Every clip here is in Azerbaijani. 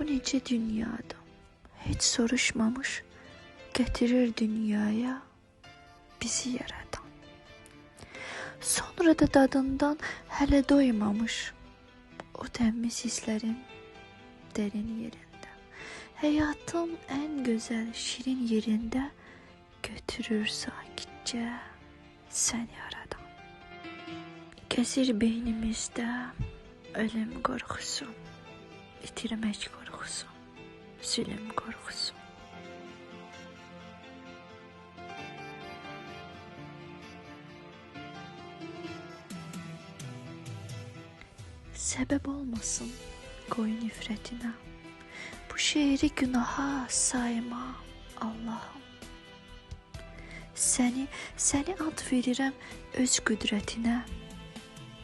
Bu necə dünyada heç soruşmamış getirir dünyaya bizi yaradan. Sonra da dadından hələ doymamış o təmiz hisslərin derin yerində. Həyatın ən gözəl, şirin yerində götürür sakitcə səni aradan. Kəsir beynimizdə ölüm qorxusu, itirmək qorxusu, zülüm qorxusu. Səbəb olmasın qoy nifrətinə. Bu şeiri günaha sayma Allahım. Səni, səni ad verirəm öz qüdrətinə.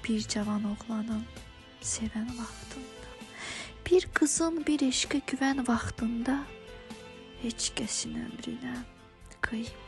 Bir cavan oğlanın sevən vaxtında, bir qızın bir eşqə güvən vaxtında heç kəsin ömrünə qıyma.